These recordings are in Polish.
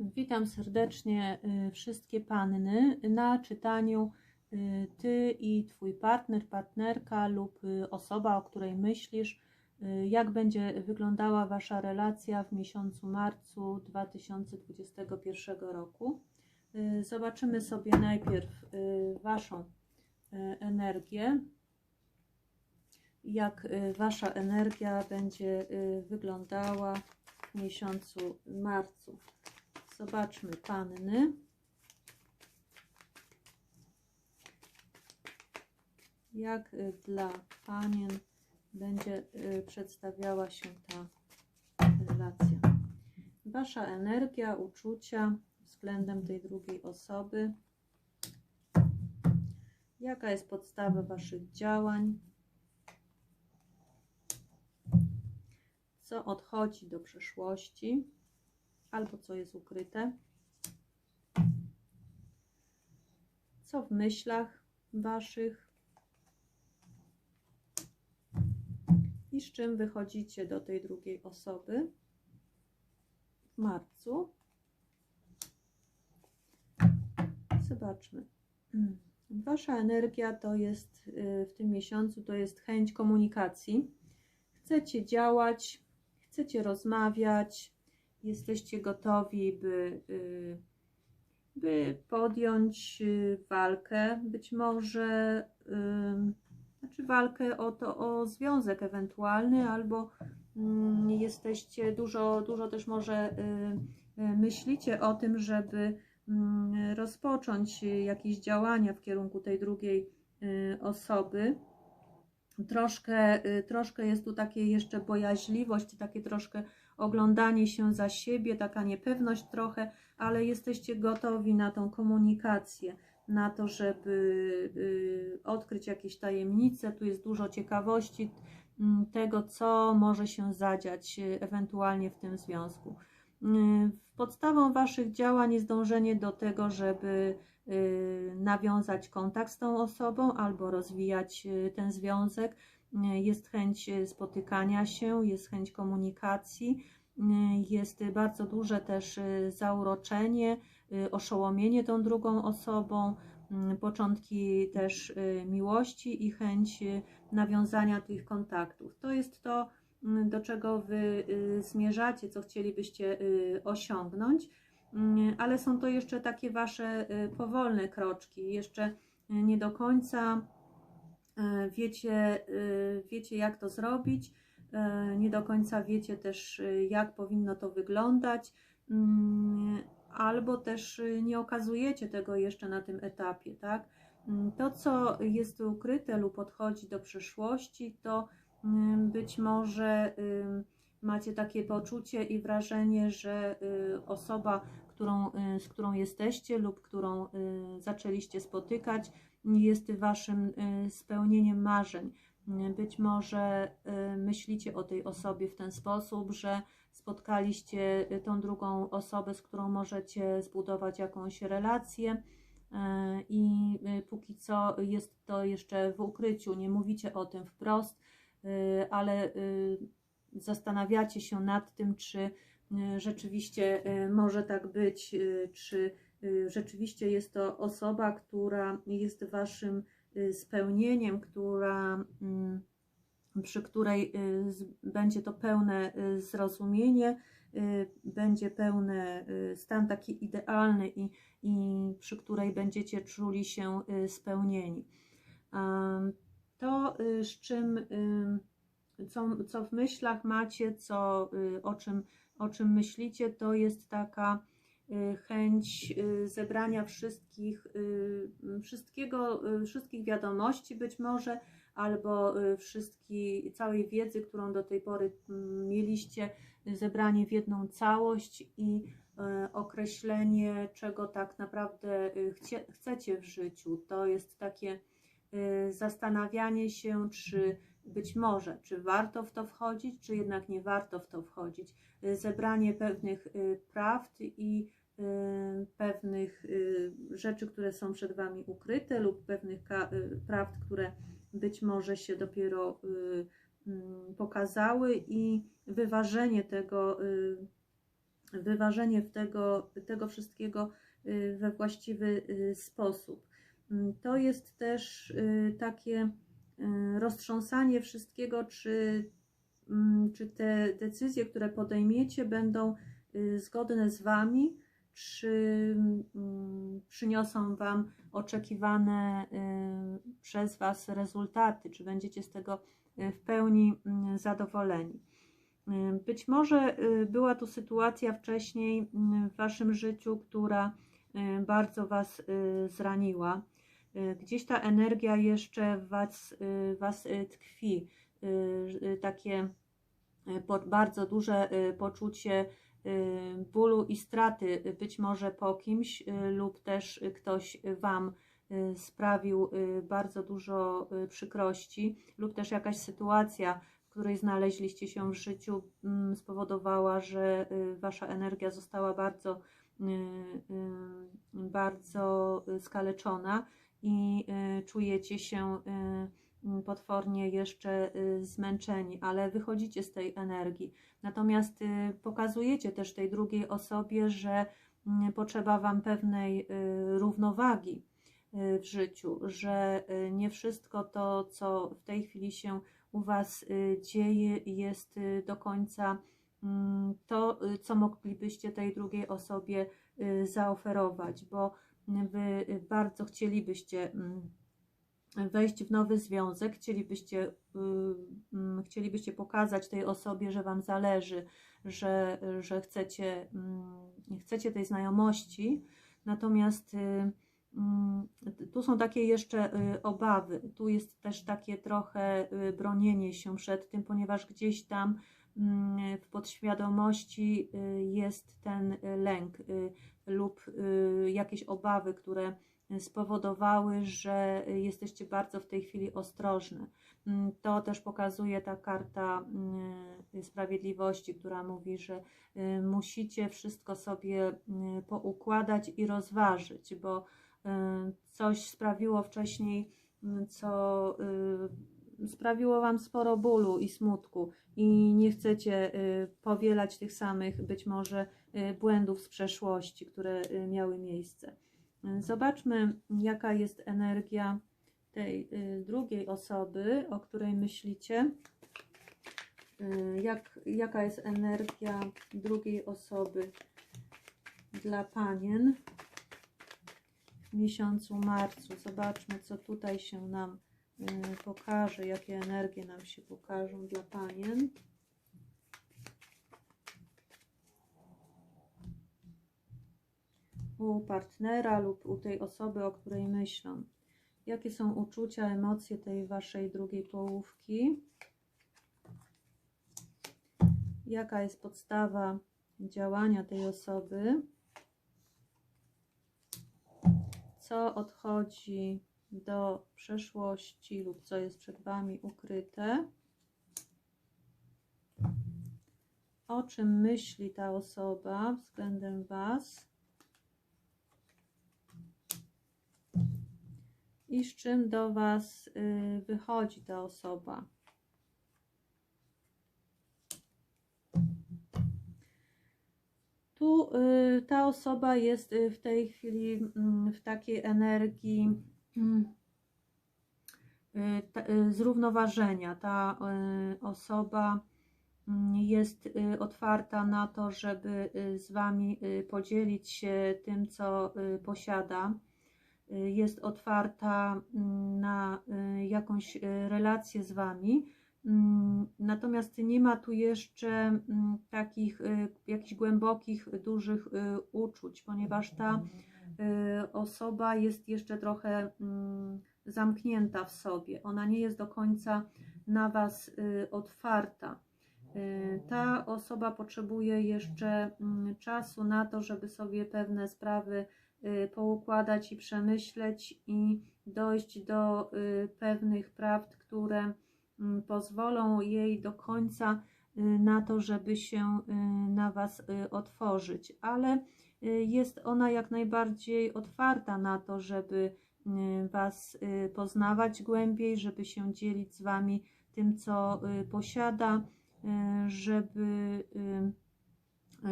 Witam serdecznie y, wszystkie panny na czytaniu y, Ty i Twój partner, partnerka lub y, osoba, o której myślisz, jak będzie wyglądała Wasza relacja w miesiącu marcu 2021 roku. Zobaczymy sobie najpierw Waszą energię, jak Wasza energia będzie wyglądała w miesiącu marcu. Zobaczmy panny. Jak y, dla panien będzie y, przedstawiała się ta relacja. Wasza energia, uczucia względem tej drugiej osoby. Jaka jest podstawa Waszych działań? Co odchodzi do przeszłości? Albo co jest ukryte, co w myślach Waszych i z czym wychodzicie do tej drugiej osoby w marcu. Zobaczmy. Wasza energia to jest y, w tym miesiącu to jest chęć komunikacji. Chcecie działać, chcecie rozmawiać, jesteście gotowi, by, y, by podjąć y, walkę, być może znaczy walkę o, to, o związek ewentualny, albo mm, jesteście dużo, dużo też może y, myślicie o tym, żeby mm, rozpocząć jakieś działania w kierunku tej drugiej osoby. Troszkę, troszkę jest tu takie jeszcze bojaźliwość, takie troszkę oglądanie się za siebie, taka niepewność trochę, ale jesteście gotowi na tą komunikację, na to, żeby y, odkryć jakieś tajemnice. Tu jest dużo ciekawości mm, tego, co może się zadziać y, ewentualnie w tym związku. Y, podstawą Waszych działań jest dążenie do tego, żeby nawiązać kontakt z tą osobą albo rozwijać ten związek, jest chęć spotykania się, jest chęć komunikacji, jest bardzo duże też zauroczenie, oszołomienie tą drugą osobą, początki też miłości i chęć nawiązania tych kontaktów. To jest to, do czego Wy zmierzacie, co chcielibyście osiągnąć, ale są to jeszcze takie Wasze powolne kroczki, jeszcze nie do końca E, wiecie, e, wiecie jak to zrobić, e, nie do końca wiecie też jak powinno to wyglądać, mm, albo też nie okazujecie tego jeszcze na tym etapie, tak? Mm, to, co jest ukryte lub odchodzi do przyszłości, to mm, być może macie takie poczucie i wrażenie, że y, osoba, którą, y, z którą jesteście lub którą y, zaczęliście spotykać, jest Waszym spełnieniem marzeń. Być może myślicie o tej osobie w ten sposób, że spotkaliście tą drugą osobę, z którą możecie zbudować jakąś relację i póki co jest to jeszcze w ukryciu, nie mówicie o tym wprost, ale zastanawiacie się nad tym, czy rzeczywiście może tak być, czy Y, rzeczywiście jest to osoba, która jest Waszym y, spełnieniem, która, mm, przy której y, będzie to pełne zrozumienie, będzie pełny stan taki idealny i, i przy której będziecie czuli się spełnieni. To, z czym, co, co w myślach macie, co, o, czym, o czym myślicie, to jest taka Y, chęć y, zebrania wszystkich, y, wszystkiego, wszystkich wiadomości być może, albo całej wiedzy, którą do tej pory mm, mieliście, zebranie w jedną całość i określenie, czego tak naprawdę chcecie w życiu. To jest takie zastanawianie się, czy być może, czy warto w to wchodzić, czy jednak nie warto w to wchodzić. Zebranie pewnych prawd i Y, pewnych y, rzeczy, które są przed Wami ukryte, lub pewnych y, prawd, które być może się dopiero mm, pokazały, i wyważenie tego, wyważenie tego, tego wszystkiego y, we właściwy y, sposób. Mm, To jest też y, takie y, roztrząsanie wszystkiego, czy, mm, czy te decyzje, które podejmiecie, będą y, zgodne z Wami, czy mm, przyniosą Wam oczekiwane y, przez Was rezultaty, czy będziecie z tego y, w pełni mm, zadowoleni. Być może była tu sytuacja wcześniej w Waszym życiu, która bardzo Was zraniła. Y, Gdzieś ta energia jeszcze w Was, y, was y, tkwi. Takie bardzo duże poczucie bólu i straty, być może po kimś, lub też ktoś Wam sprawił bardzo dużo przykrości, lub też jakaś sytuacja, w której znaleźliście się w życiu, mm, spowodowała, że Wasza energia została bardzo, bardzo skaleczona i y, czujecie się y, y, potwornie jeszcze y, zmęczeni, ale wychodzicie z tej energii. Natomiast pokazujecie też tej drugiej osobie, że mm, potrzeba Wam pewnej równowagi w życiu, że nie wszystko to, co w tej chwili się u Was dzieje, jest do końca mm, to, y, co moglibyście tej drugiej osobie y, zaoferować, bo Wy y, bardzo chcielibyście mm, wejść w nowy związek, chcielibyście, mm, chcielibyście pokazać tej osobie, że Wam zależy, że, że chcecie, mm, chcecie tej znajomości, natomiast mm, tu są takie jeszcze obawy, tu jest też takie trochę bronienie się przed tym, ponieważ gdzieś tam mm, w podświadomości y, jest ten y, lęk y, lub jakieś obawy, które spowodowały, że jesteście bardzo w tej chwili ostrożne. Mm, To też pokazuje ta karta mm, sprawiedliwości, która mówi, że musicie wszystko sobie poukładać i rozważyć, bo coś sprawiło wcześniej, co sprawiło Wam sporo bólu i smutku i nie chcecie y, powielać tych samych być może y, błędów z przeszłości, które y, miały miejsce. Zobaczmy, jaka jest energia tej drugiej osoby, o której myślicie. Jak, jaka jest energia drugiej osoby dla panien w miesiącu marcu? Zobaczmy, co tutaj się nam pokaże, jakie energie nam się pokażą dla panien. u partnera lub u tej osoby, o której myślą. Jakie są uczucia, emocje tej waszej drugiej połówki? Jaka jest podstawa działania tej osoby? Co odchodzi do przeszłości lub co jest przed wami ukryte? O czym myśli ta osoba względem was? i z czym do Was y, wychodzi ta osoba. Tu y, ta osoba jest y, w tej chwili mm, w takiej energii zrównoważenia. Ta y, osoba mm, jest y, otwarta na to, żeby y, z Wami y, podzielić się tym, co y, posiada y, jest otwarta mm, na y, jakąś y, relację z Wami. Mm, Natomiast nie ma tu jeszcze mm, takich y, jakichś głębokich, dużych y, uczuć, ponieważ ta y, osoba jest jeszcze trochę mm, zamknięta w sobie. Ona nie jest do końca na Was y, otwarta. Y, Ta osoba potrzebuje jeszcze mm, czasu na to, żeby sobie pewne sprawy y, poukładać i przemyśleć i dojść do y, pewnych prawd, które mm, pozwolą jej do końca y, na to, żeby się y, na Was y, otworzyć, ale y, jest ona jak najbardziej otwarta na to, żeby y, Was y, poznawać głębiej, żeby się dzielić z Wami tym, co y, posiada, y, żeby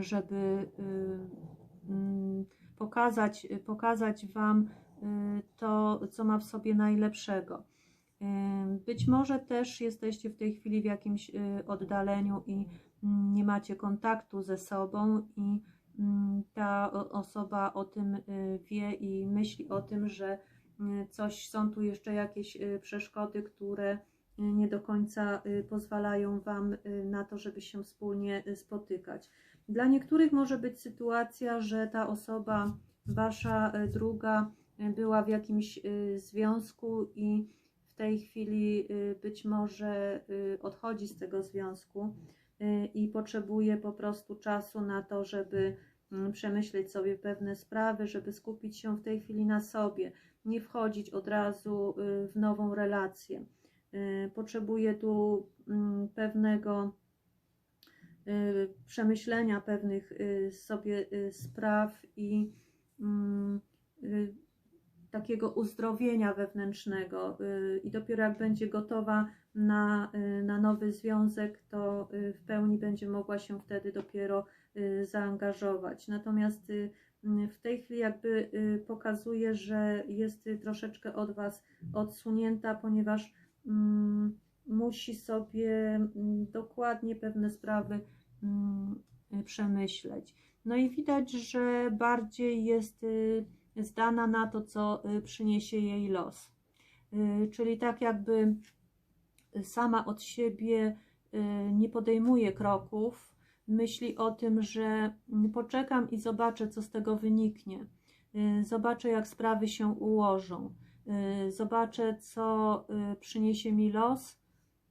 żeby y, mm, pokazać, pokazać Wam y, to, co ma w sobie najlepszego. Być może też jesteście w tej chwili w jakimś y, oddaleniu i mm, nie macie kontaktu ze sobą, i mm, ta osoba o tym y, wie i myśli o tym, że y, coś są tu jeszcze jakieś przeszkody, które nie do końca pozwalają Wam na to, żeby się wspólnie spotykać. Dla niektórych może być sytuacja, że ta osoba, Wasza druga, była w jakimś związku i tej chwili y, być może y, odchodzi z tego związku y, i potrzebuje po prostu czasu na to, żeby mm, przemyśleć sobie pewne sprawy, żeby skupić się w tej chwili na sobie, nie wchodzić od razu w nową relację. Potrzebuje tu mm, pewnego przemyślenia pewnych sobie spraw i mm, takiego uzdrowienia wewnętrznego y, i dopiero jak będzie gotowa na, y, na nowy związek, to y, w pełni będzie mogła się wtedy dopiero zaangażować. Natomiast w tej chwili jakby pokazuje, że jest troszeczkę od Was odsunięta, ponieważ mm, musi sobie mm, dokładnie pewne sprawy mm, przemyśleć. No i widać, że bardziej jest zdana na to, co y, przyniesie jej los. Y, Czyli tak jakby sama od siebie y, nie podejmuje kroków, myśli o tym, że poczekam i zobaczę, co z tego wyniknie. Y, Zobaczę, jak sprawy się ułożą. Y, Zobaczę, co y, przyniesie mi los,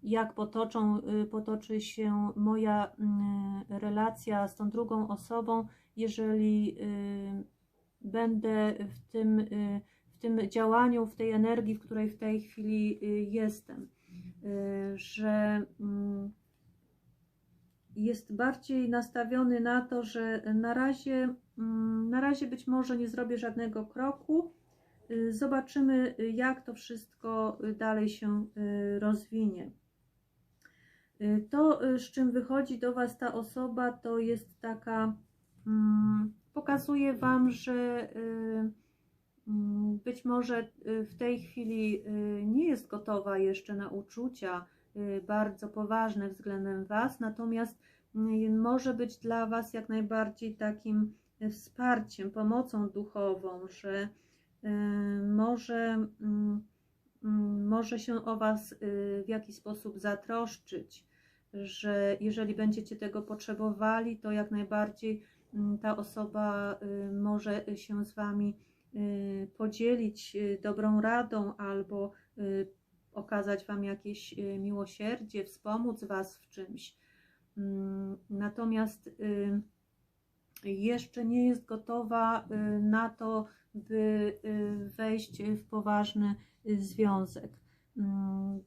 jak potoczą, y, potoczy się moja mm, relacja z tą drugą osobą, jeżeli y, będę w tym, y, w tym działaniu, w tej energii, w której w tej chwili y, jestem. Y, Że mm, jest bardziej nastawiony na to, że na razie, mm, na razie być może nie zrobię żadnego kroku. Zobaczymy, jak to wszystko dalej się rozwinie. To, z czym wychodzi do Was ta osoba, to jest taka, mm, pokazuje Wam, że y, mm, być może y, w tej chwili y, nie jest gotowa jeszcze na uczucia bardzo poważne względem Was, natomiast y, może być dla Was jak najbardziej takim wsparciem, pomocą duchową, że może, mm, mm, może się o Was w jakiś sposób zatroszczyć, że jeżeli będziecie tego potrzebowali, to jak najbardziej mm, ta osoba y, może się z Wami y, podzielić y, dobrą radą albo y, okazać Wam jakieś y, miłosierdzie, wspomóc Was w czymś. Mm, Natomiast y, jeszcze nie jest gotowa y, na to, by y, wejść w poważny y, związek. Mm,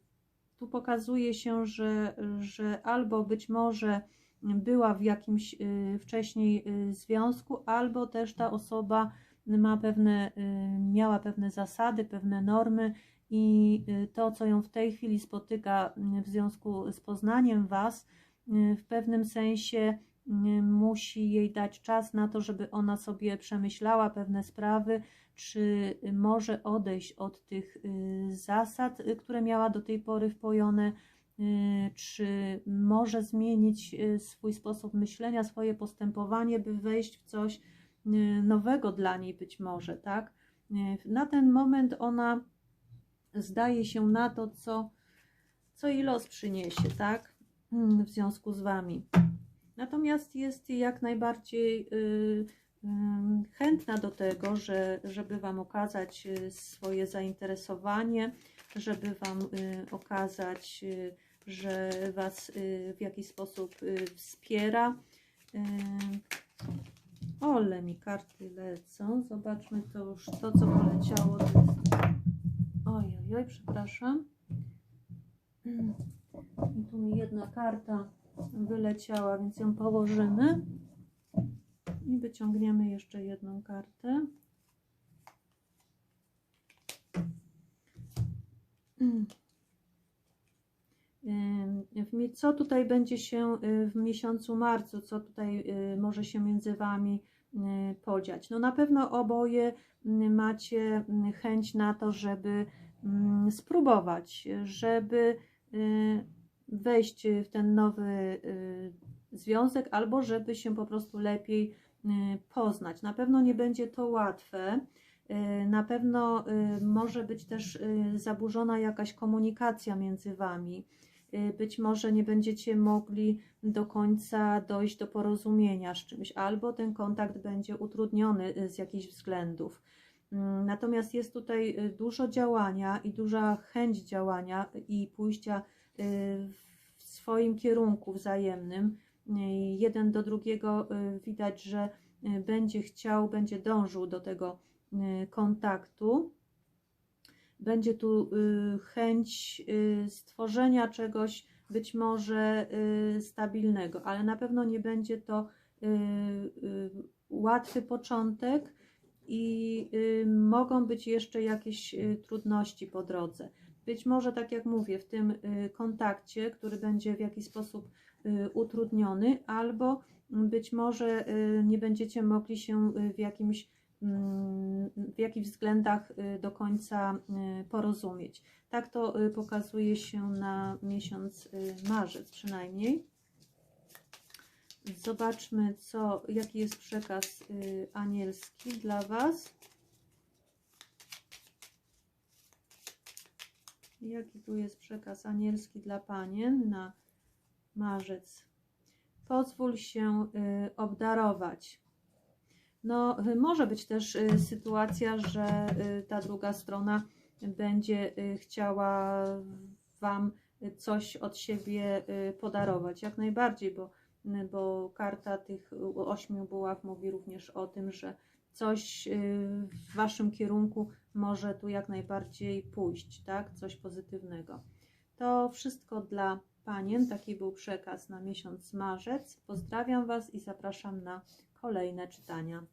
Tu pokazuje się, że, że albo być może była w jakimś y, wcześniej y, związku, albo też ta osoba ma pewne, y, miała pewne zasady, pewne normy i to, co ją w tej chwili spotyka w związku z poznaniem Was, w pewnym sensie musi jej dać czas na to, żeby ona sobie przemyślała pewne sprawy, czy może odejść od tych zasad, które miała do tej pory wpojone, czy może zmienić y, swój sposób myślenia, swoje postępowanie, by wejść w coś y, nowego dla niej być może, tak? Y, Na ten moment ona zdaje się na to, co, co jej los przyniesie, tak? W związku z Wami. Natomiast jest jak najbardziej y, chętna do tego, że, żeby Wam okazać y, swoje zainteresowanie, żeby Wam y, okazać, y, że Was y, w jakiś sposób y, wspiera. Ym, Ole mi karty lecą. Zobaczmy to już to, co poleciało. Oj, oj, oj, przepraszam. I tu mi jedna karta wyleciała, więc ją położymy. I wyciągniemy jeszcze jedną kartę. Mi- Co tutaj będzie się y, w miesiącu marcu, co tutaj y, może się między Wami y, podziać? No na pewno oboje macie chęć na to, żeby spróbować, żeby wejść w ten nowy związek albo żeby się po prostu lepiej poznać. Na pewno nie będzie to łatwe. Na pewno może być też zaburzona jakaś komunikacja między Wami. Y, Być może nie będziecie mogli do końca dojść do porozumienia z czymś, albo ten kontakt będzie utrudniony y, z jakichś względów. Mm, Natomiast jest tutaj y, dużo działania i duża chęć działania i pójścia w swoim kierunku wzajemnym. Jeden do drugiego widać, że będzie chciał, będzie dążył do tego kontaktu. Będzie tu y, chęć y, stworzenia czegoś być może y, stabilnego, ale na pewno nie będzie to łatwy początek i mogą być jeszcze jakieś trudności po drodze. Być może, tak jak mówię, w tym kontakcie, który będzie w jakiś sposób utrudniony, albo być może nie będziecie mogli się w jakimś w jakich względach y, do końca y, porozumieć. Tak to y, pokazuje się na miesiąc marzec przynajmniej. Zobaczmy, co, jaki jest przekaz anielski dla Was. Jaki tu jest przekaz anielski dla Panien na marzec? Pozwól się obdarować. No, y, może być też y, sytuacja, że y, ta druga strona będzie chciała Wam coś od siebie podarować. Jak najbardziej, bo, bo karta tych ośmiu buław mówi również o tym, że coś w Waszym kierunku może tu jak najbardziej pójść, tak? Coś pozytywnego. To wszystko dla Panien. Taki był przekaz na miesiąc marzec. Pozdrawiam Was i zapraszam na kolejne czytania.